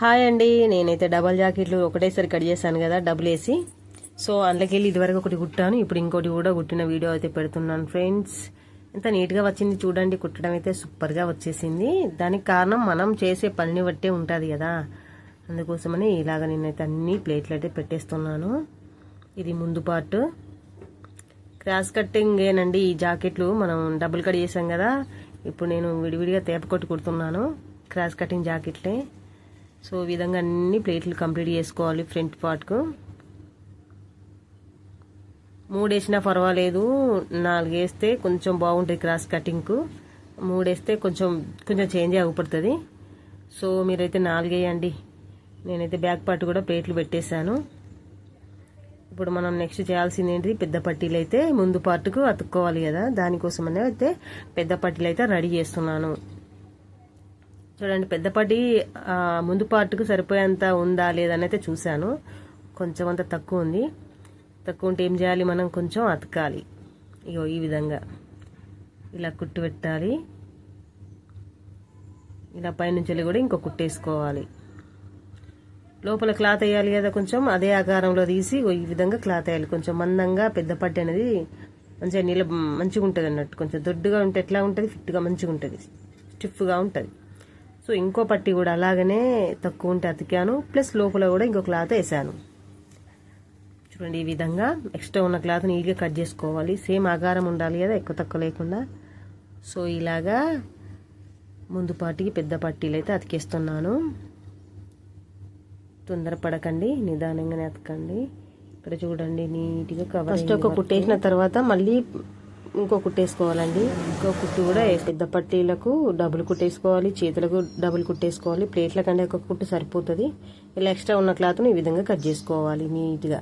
Hi అండి నేనైతే double జాకెట్లు ఒకటేసారి కట్ చేశాను కదా డబుల్ వేసి సో అందుకెళ్ళి ఇదివరకు ఒకటి కుట్టాను ఇప్పుడు ఇంకోటి కూడా కుట్టిన వీడియో అయితే పెడుతున్నాను ఫ్రెండ్స్. ఎంత నీట్గా వచ్చింది చూడండి కుట్టడం అయితే సూపర్గా వచ్చేసింది. దానికి కారణం మనం చేసే పనిని బట్టే ఉంటుంది కదా. అందుకోసమని ఇలాగ నేనైతే అన్ని ప్లేట్లు అయితే పెట్టేస్తున్నాను. ఇది ముందు పార్ట్. క్రాస్ కట్టింగ్ ఏనండి ఈ జాకెట్లు మనం డబుల్ కట్ చేసాం కదా. ఇప్పుడు నేను విడివిడిగా తేప కొట్టి కుడుతున్నాను క్రాస్ కటింగ్ జాకెట్లే. సో ఈ విధంగా అన్ని ప్లేట్లు కంప్లీట్ చేసుకోవాలి ఫ్రంట్ పార్ట్కు. మూడు వేసినా పర్వాలేదు నాలుగు వేస్తే కొంచెం బాగుంటుంది క్రాస్ కటింగ్కు. మూడు వేస్తే కొంచెం కొంచెం చేంజ్ అవ్వబడుతుంది సో మీరైతే నాలుగు వేయండి నేనైతే బ్యాక్ పార్ట్ కూడా ప్లేట్లు పెట్టేశాను. ఇప్పుడు మనం నెక్స్ట్ చేయాల్సింది ఏంటి? పెద్ద పట్టీలు అయితే ముందు పార్ట్కు అతుక్కోవాలి కదా. దానికోసం అయితే పెద్ద పట్టీలు అయితే రెడీ చేస్తున్నాను. చూడండి పెద్దపాటి ముందు పార్ట్కు సరిపోయేంత ఉందా లేదని అయితే చూశాను. కొంచెం అంత తక్కువ ఉంది. తక్కువ ఉంటే ఏం చేయాలి మనం? కొంచెం అతకాలి. ఇగో ఈ విధంగా. ఇలా కుట్టు పెట్టాలి. ఇలా పైనుంచి కూడా ఇంకో కుట్టేసుకోవాలి లోపల క్లాత్ వేయాలి కదా కొంచెం. అదే ఆకారంలో తీసి ఈ విధంగా క్లాత్ వేయాలి. కొంచెం మందంగా పెద్ద పట్టి అనేది మంచిగా నీళ్ళ మంచిగా ఉంటుంది అన్నట్టు కొంచెం దొడ్డుగా ఉంటే ఎట్లా ఉంటుంది? ఫిట్గా మంచిగా ఉంటుంది. స్టిఫ్గా ఉంటుంది. సో ఇంకో పట్టి కూడా అలాగనే తక్కువ ఉంటే అతికాను. ప్లస్ లోపల కూడా ఇంకో క్లాత్ వేసాను చూడండి ఈ విధంగా ఎక్స్ట్రా ఉన్న క్లాత్ నీట్గా కట్ చేసుకోవాలి. సేమ్ ఆకారం ఉండాలి కదా ఎక్కువ తక్కువ లేకుండా. సో ఇలాగా ముందు పాటికి పెద్ద పట్టీలు అయితే అతికేస్తున్నాను. తొందరపడకండి నిదానంగానే అతకండి. ఇక్కడ చూడండి నీట్గా కవర్ ఫస్ట్ ఒక కుట్టేసిన తర్వాత మళ్ళీ ఇంకో కుట్టేసుకోవాలండి. ఇంకో కుట్టు కూడా పెద్ద పట్టీలకు డబుల్ కుట్టేసుకోవాలి చేతులకు డబుల్ కుట్టేసుకోవాలి. ప్లేట్ల కంటే ఒక కుట్టు సరిపోతుంది. ఇలా ఎక్స్ట్రా ఉన్న క్లాత్ను ఈ విధంగా కట్ చేసుకోవాలి నీట్గా.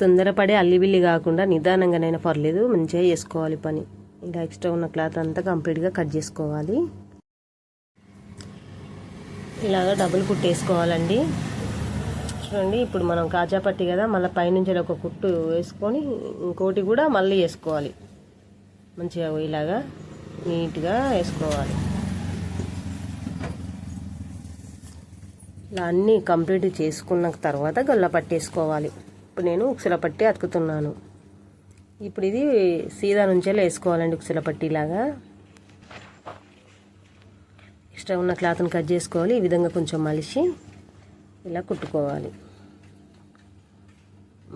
తొందరపడే అల్లిబిల్లి కాకుండా నిదానంగానైనా పర్లేదు మంచిగా చేసుకోవాలి పని. ఇలా ఎక్స్ట్రా ఉన్న క్లాత్ అంతా కంప్లీట్గా కట్ చేసుకోవాలి. ఇలాగా డబుల్ కుట్టేసుకోవాలండి. చూడండి ఇప్పుడు మనం కాజా పట్టి కదా మళ్ళీ పైనుంచి ఒక కుట్టు వేసుకొని ఇంకోటి కూడా మళ్ళీ వేసుకోవాలి. మంచిగా ఇలాగా నీట్గా వేసుకోవాలి. ఇలా అన్నీ కంప్లీట్ చేసుకున్న తర్వాత గల్ల పట్టేసుకోవాలి ఇప్పుడు నేను ఉక్సల పట్టి అతుకుతున్నాను. ఇప్పుడు ఇది సీదా నుంచే వేసుకోవాలండి ఉక్సల పట్టిలాగా ఎక్స్ట్రా ఉన్న క్లాత్ని కట్ చేసుకోవాలి ఈ విధంగా కొంచెం మలిసి ఇలా కుట్టుకోవాలి.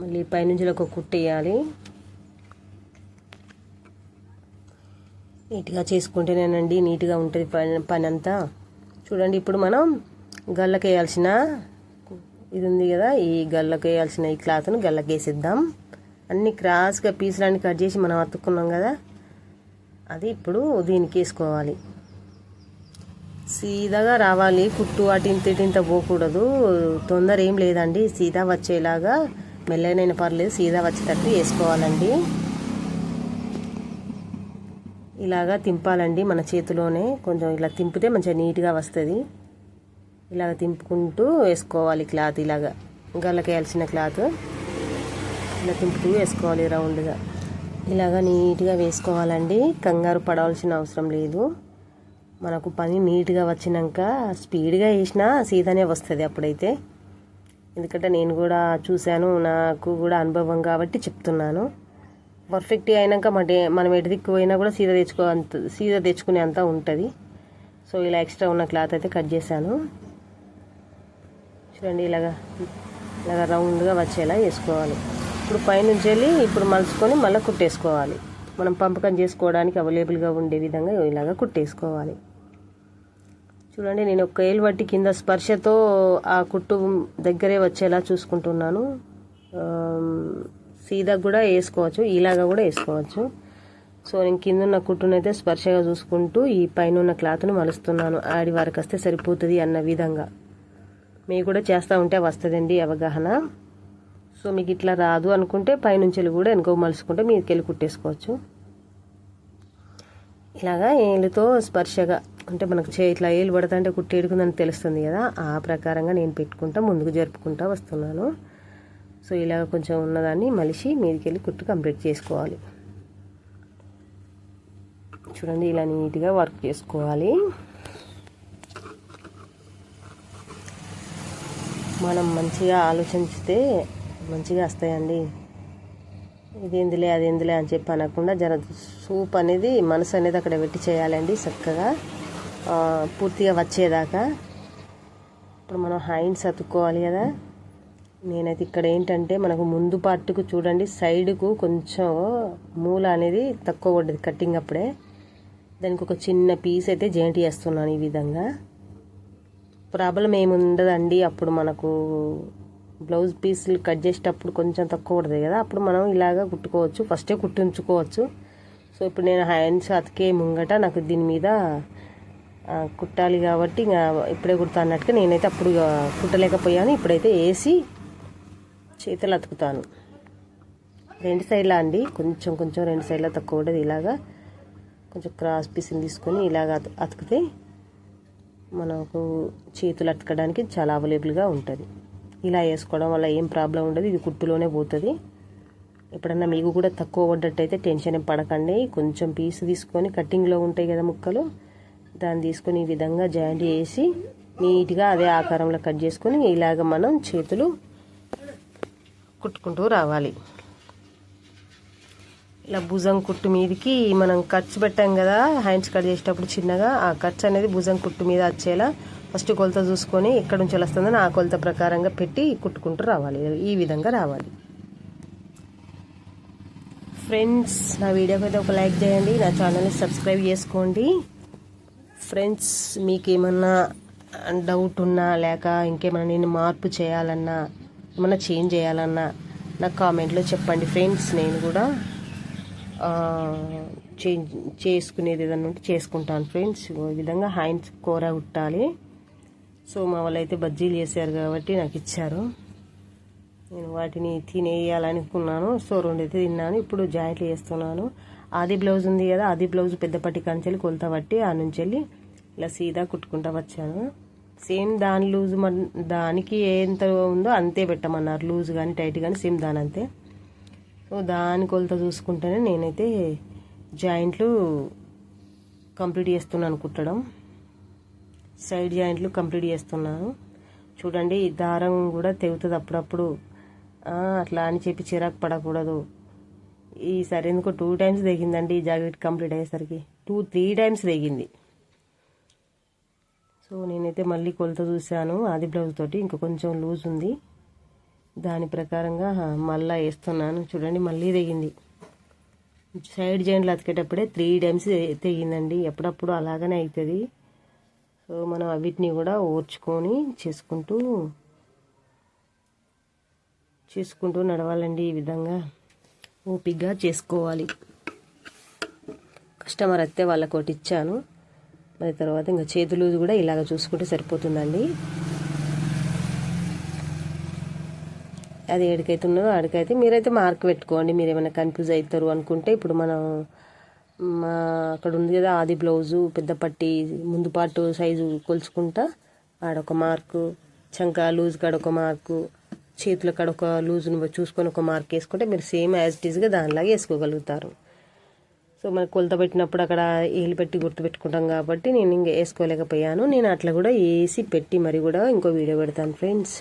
మళ్ళీ పైనుంచి ఒక కుట్టు వేయాలి. నీట్గా చేసుకుంటేనేనండి నీట్గా ఉంటుంది పని పని అంతా చూడండి ఇప్పుడు మనం గల్లకు వేయాల్సిన ఇది ఉంది కదా ఈ గల్లకు వేయాల్సిన ఈ క్లాత్ను గల్లకు వేసిద్దాం. అన్ని క్రాస్గా పీసులన్నీ కట్ చేసి మనం అతుక్కున్నాం కదా అది ఇప్పుడు దీనికి వేసుకోవాలి. సీదాగా రావాలి. కుట్టు అటు ఇంత ఇటు ఇంత పోకూడదు. తొందర ఏం లేదండి. సీదా వచ్చేలాగా మెల్లనైనా పర్లేదు. సీదా వచ్చేటట్టు వేసుకోవాలండి. ఇలాగా తింపాలండి మన చేతిలోనే. కొంచెం ఇలా తింపితే మంచిగా నీట్గా వస్తుంది. ఇలాగ తింపుకుంటూ వేసుకోవాలి క్లాత్ ఇలాగా. గల్లకేయాల్సిన క్లాత్. ఇలా తింపుతూ వేసుకోవాలి రౌండ్గా. ఇలాగ నీట్గా వేసుకోవాలండి. కంగారు పడవలసిన అవసరం లేదు. మనకు పని నీట్గా వచ్చినాక స్పీడ్గా వేసినా సీదానే వస్తుంది అప్పుడైతే. ఎందుకంటే నేను కూడా చూశాను నాకు కూడా అనుభవం కాబట్టి చెప్తున్నాను. పర్ఫెక్ట్ అయినాక మటే మనం ఎటు దిక్కు పోయినా కూడా సీదా తెచ్చుకో అంత సీదా తెచ్చుకునే అంత ఉంటుంది. సో ఇలా ఎక్స్ట్రా ఉన్న క్లాత్ అయితే కట్ చేశాను. చూడండి ఇలాగా ఇలాగా రౌండ్గా వచ్చేలా వేసుకోవాలి ఇప్పుడు పైనుంచి వెళ్ళి ఇప్పుడు మలుచుకొని మళ్ళీ కుట్టేసుకోవాలి. మనం పంపకం చేసుకోవడానికి అవైలబుల్గా ఉండే విధంగా ఇలాగా కుట్టేసుకోవాలి. చూడండి నేను ఒక ఏలు వట్టి కింద స్పర్శతో ఆ కుట్టు దగ్గరే వచ్చేలా చూసుకుంటున్నాను. సీదా కూడా వేసుకోవచ్చు ఇలాగా కూడా వేసుకోవచ్చు. సో నేను కింద ఉన్న కుట్టునైతే స్పర్శగా చూసుకుంటూ ఈ పైన ఉన్న క్లాత్ను మలుస్తున్నాను. ఆడి వారికి వస్తే సరిపోతుంది అన్న విధంగా. మీకు కూడా చేస్తూ ఉంటే వస్తుందండి అవగాహన. సో మీకు ఇట్లా రాదు అనుకుంటే పైనుంచి కూడా వెనుకో మలుసుకుంటే మీకు వెళ్ళి కుట్టేసుకోవచ్చు. ఇలాగా ఏళ్ళతో స్పర్శగా అంటే మనకు చే ఇట్లా ఏళ్ళు పడతా అంటే కుట్టి తెలుస్తుంది కదా ఆ ప్రకారంగా నేను పెట్టుకుంటా ముందుకు జరుపుకుంటా వస్తున్నాను. సో ఇలాగ కొంచెం ఉన్నదాన్ని మలిసి మీదకి వెళ్ళి కుట్టు కంప్లీట్ చేసుకోవాలి. చూడండి ఇలా నీట్గా వర్క్ చేసుకోవాలి. మనం మంచిగా ఆలోచించితే మంచిగా వస్తాయండి. ఇది ఎందులే అది ఎందులే అని చెప్పి అనకుండా జర సూప్ అనేది మనసు అనేది అక్కడ పెట్టి చేయాలండి చక్కగా. పూర్తిగా వచ్చేదాకా. ఇప్పుడు మనం హైండ్స్ అతుక్కోవాలి కదా. నేనైతే ఇక్కడ ఏంటంటే మనకు ముందు పార్ట్కు చూడండి సైడ్కు కొంచెం మూల అనేది తక్కువ పడ్డది కట్టింగ్ అప్పుడే. దానికి ఒక చిన్న పీస్ అయితే జాయింట్ చేస్తున్నాను ఈ విధంగా. ప్రాబ్లం ఏముండదండి అప్పుడు మనకు బ్లౌజ్ పీసులు కట్ చేసేటప్పుడు కొంచెం తక్కువ పడుతుంది కదా. అప్పుడు మనం ఇలాగా కుట్టుకోవచ్చు ఫస్టే కుట్టించుకోవచ్చు. సో ఇప్పుడు నేను హ్యాండ్స్ అతికే ముంగట నాకు దీని మీద కుట్టాలి కాబట్టి ఇంకా ఇప్పుడే కుడతా అన్నట్టుగా నేనైతే అప్పుడు ఇక కుట్టలేకపోయాను. ఇప్పుడైతే వేసి చేతులు అతుకుతాను. రెండు సైడ్లా అండి. కొంచెం కొంచెం రెండు సైడ్లా తక్కువ ఉండదు ఇలాగా. కొంచెం క్రాస్ పీస్ని తీసుకొని ఇలాగ అతికితే మనకు చేతులు అతకడానికి చాలా అవైలబుల్గా ఉంటుంది. ఇలా వేసుకోవడం వల్ల ఏం ప్రాబ్లం ఉండదు. ఇది కుట్టులోనే పోతుంది. ఎప్పుడన్నా మీకు కూడా తక్కువ పడ్డట్టయితే టెన్షన్ ఏం పడకండి. కొంచెం పీస్ తీసుకొని కటింగ్లో ఉంటాయి కదా ముక్కలు. దాన్ని తీసుకొని ఈ విధంగా జాయింట్ చేసి నీట్గా అదే ఆకారంలో కట్ చేసుకొని ఇలాగ మనం చేతులు కుట్టుకుంటూ రావాలి. ఇలా భుజం కుట్టు మీదకి మనం ఖర్చు పెట్టాం కదా హ్యాండ్స్ కట్ చేసేటప్పుడు చిన్నగా ఆ ఖర్చు అనేది భుజం కుట్టు మీద వచ్చేలా ఫస్ట్ కొలత చూసుకొని ఎక్కడి నుంచి వస్తుందని ఆ కొలత ప్రకారంగా పెట్టి కుట్టుకుంటూ రావాలి. ఈ విధంగా రావాలి. ఫ్రెండ్స్ నా వీడియోకి అయితే ఒక లైక్ చేయండి నా ఛానల్ని సబ్స్క్రైబ్ చేసుకోండి. ఫ్రెండ్స్ మీకు ఏమన్నా డౌట్ ఉన్నా లేక ఇంకేమైనా నేను మార్పు చేయాలన్నా ఏమన్నా చేంజ్ చేయాలన్నా నాకు కామెంట్లో చెప్పండి. ఫ్రెండ్స్ నేను కూడా చేంజ్ చేసుకునేది ఏదన్నా ఉంటే చేసుకుంటాను ఫ్రెండ్స్ ఈ విధంగా హైన్స్ కూర కుట్టాలి సో మా వాళ్ళు అయితే బజ్జీలు చేశారు కాబట్టి నాకు ఇచ్చారు. నేను వాటిని తినేయాలనుకున్నాను. సో రెండు అయితే తిన్నాను. ఇప్పుడు జాయింట్లు చేస్తున్నాను. ఆది బ్లౌజ్ ఉంది కదా ఆది బ్లౌజ్ పెద్ద పట్టి కంచెలు కొలత పట్టి ఆ నుంచి వెళ్ళి ఇలా సీదా కుట్టుకుంటా వచ్చాను. సేమ్ దాని లూజ్ మన దానికి ఎంత ఉందో అంతే పెట్టమన్నారు. లూజ్ కానీ టైట్ కానీ సేమ్ దాని అంతే. సో దాని కొలత చూసుకుంటేనే నేనైతే జాయింట్లు కంప్లీట్ చేస్తున్నాను కుట్టడం. సైడ్ జాయింట్లు కంప్లీట్ చేస్తున్నాను. చూడండి ఈ దారం కూడా తెగుతుంది అప్పుడప్పుడు. అట్లా అని చెప్పి చిరాకు పడకూడదు. ఈసారి ఎందుకో టూ టైమ్స్ తెగిందండి ఈ జాకెట్ కంప్లీట్ అయ్యేసరికి. టూ త్రీ టైమ్స్ తెగింది. సో నేనైతే మళ్ళీ కొలత చూశాను. ఆది బ్లౌజ్ తోటి ఇంకా కొంచెం లూజ్ ఉంది. దాని ప్రకారంగా మళ్ళా వేస్తున్నాను. చూడండి మళ్ళీ తెగింది. సైడ్ జాయింట్లు అతికేటప్పుడే త్రీ టైమ్స్ తెగిందండి. ఎప్పుడప్పుడు అలాగనే అవుతుంది సో మనం వీటిని కూడా ఓర్చుకొని చేసుకుంటూ చేసుకుంటూ నడవాలండి ఈ విధంగా. ఓపిగ్గా చేసుకోవాలి. కస్టమర్ వస్తే వాళ్ళకి ఒకటి ఇచ్చాను మరి తర్వాత ఇంకా చేతులు కూడా ఇలాగ చూసుకుంటే సరిపోతుందండి. అది ఎడికైతే ఉన్నదో ఆడికైతే మీరైతే మార్క్ పెట్టుకోండి. మీరు ఏమైనా కన్ఫ్యూజ్ అవుతారు అనుకుంటే ఇప్పుడు మనం మా అక్కడ ఉంది కదా ఆది బ్లౌజు పెద్ద పట్టి ముందు పాటు సైజు కొలుచుకుంటా ఆడొక మార్కు చంక లూజ్ కాడ ఒక మార్కు చేతుల కాడ ఒక లూజ్ను చూసుకొని ఒక మార్క్ వేసుకుంటే మీరు సేమ్ యాజ్ ఇట్ ఈస్గా దానిలాగా వేసుకోగలుగుతారు. సో మనకు కొలత పెట్టినప్పుడు అక్కడ ఏలు పెట్టి గుర్తుపెట్టుకుంటాం కాబట్టి నేను ఇంకా వేసుకోలేకపోయాను. నేను అట్లా కూడా వేసి పెట్టి మరి కూడా ఇంకో వీడియో పెడతాను ఫ్రెండ్స్.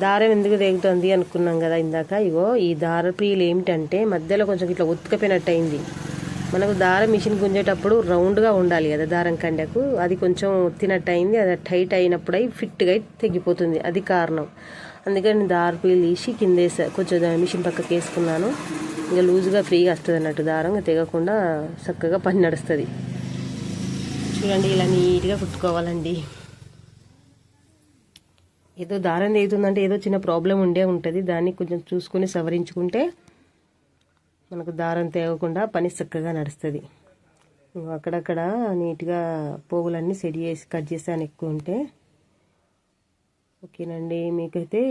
దారం ఎందుకు తెగుతుంది అనుకున్నాం కదా ఇందాక. ఇగో ఈ దార ప్రియులు ఏమిటంటే మధ్యలో కొంచెం ఇట్లా ఉత్తుకపోయినట్టు అయింది మనకు దారం మిషన్ గుంజేటప్పుడు రౌండ్గా ఉండాలి కదా దారం కండకు. అది కొంచెం ఉత్తినట్టు అయింది అది టైట్ అయినప్పుడు అయి ఫిట్గా తెగిపోతుంది. అది కారణం. అందుకని నేను దారపీలు తీసి కింద వేసా కొంచెం మిషన్ పక్కకి వేసుకున్నాను ఇంకా లూజ్గా ఫ్రీగా వస్తుంది అన్నట్టు. దారం తెగకుండా చక్కగా పని నడుస్తుంది. చూడండి ఇలా నీట్గా కుట్టుకోవాలండి. ఏదో దారం తెగుతుందంటే ఏదో చిన్న ప్రాబ్లం ఉండే ఉంటుంది. దాన్ని కొంచెం చూసుకొని సవరించుకుంటే మనకు దారం తేగకుండా పని చక్కగా నడుస్తుంది. అక్కడక్కడ నీట్గా పోగులన్నీ సెట్ చేసి కట్ చేసాను ఎక్కువ ఉంటే ఓకేనండి. మీకైతే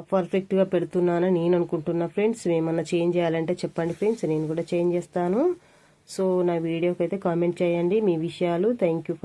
పర్ఫెక్ట్గా పెడుతున్నానని నేను అనుకుంటున్నా ఫ్రెండ్స్. ఏమన్నా చేంజ్ చేయాలంటే చెప్పండి ఫ్రెండ్స్. నేను కూడా చేంజ్ చేస్తాను. సో నా వీడియోకి అయితే కామెంట్ చేయండి. మీ విషయాలు. Thank you for